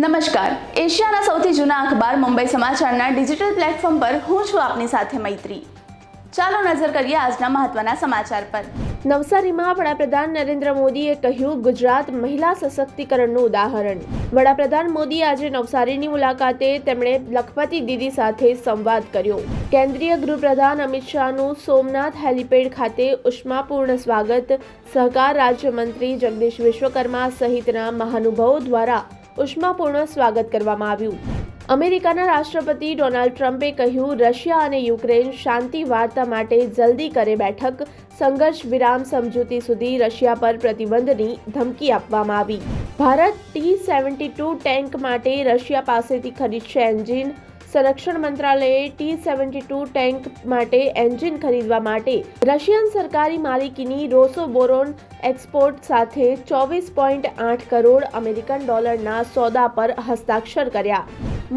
નમસ્કાર. એશિયાના સૌથી જૂના અખબાર મુંબઈ સમાચારના ડિજિટલ પ્લેટફોર્મ પર હું છું આપની સાથે મૈત્રી. ચાલો નજર કરીએ આજના મહત્વના સમાચાર પર. નવસારીમાં વડાપ્રધાન નરેન્દ્ર મોદીએ કહ્યું, ગુજરાત મહિલા સશક્તિકરણનું ઉદાહરણ. વડાપ્રધાન મોદી આજે નવસારીની મુલાકાતે તેમણે લખપતિ દીદી સાથે સંવાદ કર્યો. કેન્દ્રીય ગૃહપ્રધાન અમિત શાહનું સોમનાથ હેલિપેડ ખાતે ઉષ્માપૂર્ણ સ્વાગત સહકાર રાજ્યમંત્રી જગદીશ વિશ્વકર્મા સહિતના મહાનુભાવો દ્વારા ઉષ્માપૂર્ણ સ્વાગત કરવામાં આવ્યું. અમેરિકાના રાષ્ટ્રપતિ ડોનાલ્ડ ટ્રમ્પે કહ્યું, રશિયા અને યુક્રેન શાંતિ વાર્તા માટે જલ્દી કરે બેઠક. સંઘર્ષ વિરામ સમજૂતી સુધી રશિયા પર પ્રતિબંધની ધમકી આપવામાં આવી. Bharat T seventy two tank માટે રશિયા પાસેથી ખરીદશે એન્જિન. સંરક્ષણ મંત્રાલયે ટી સેવન્ટી ટુ ટેન્ક માટે એન્જિન ખરીદવા માટે રશિયન સરકારી માલિકીની રોસોબોરોન એક્સપોર્ટ સાથે ચોવીસ પોઈન્ટ આઠ કરોડ અમેરિકન ડોલરના સોદા પર હસ્તાક્ષર કર્યા.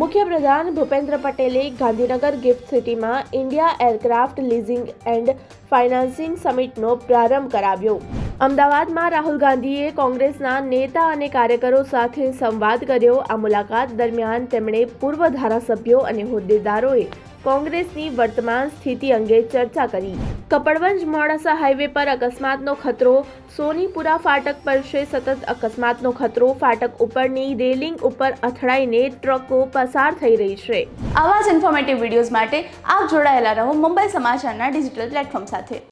મુખ્યપ્રધાન ભૂપેન્દ્ર પટેલે ગાંધીનગર ગિફ્ટ સિટીમાં India aircraft leasing and financing સમિટનો પ્રારંભ કરાવ્યો. અમદાવાદમાં રાહુલ ગાંધીએ કોંગ્રેસના નેતા અને કાર્યકરો સાથે સંવાદ કર્યો. આ મુલાકાત દરમિયાન તેમણે પૂર્વ ધારાસભ્યો અને હોદ્દેદારોએ કોંગ્રેસની વર્તમાન સ્થિતિ અંગે ચર્ચા કરી. કપડવંજ મોડાસા હાઈવે પર અકસ્માતનો ખતરો, સોનીપુરા ફાટક પર છે સતત અકસ્માતનો ખતરો, ફાટક ઉપરની રેલિંગ ઉપર અથડાઈને ટ્રકો પસાર થઈ રહી છે. આવા જ ઇન્ફોર્મેટિવ વિડીયોઝ માટે આપ જોડાયેલા રહો મુંબઈ સમાચારના ડિજિટલ પ્લેટફોર્મ સાથે.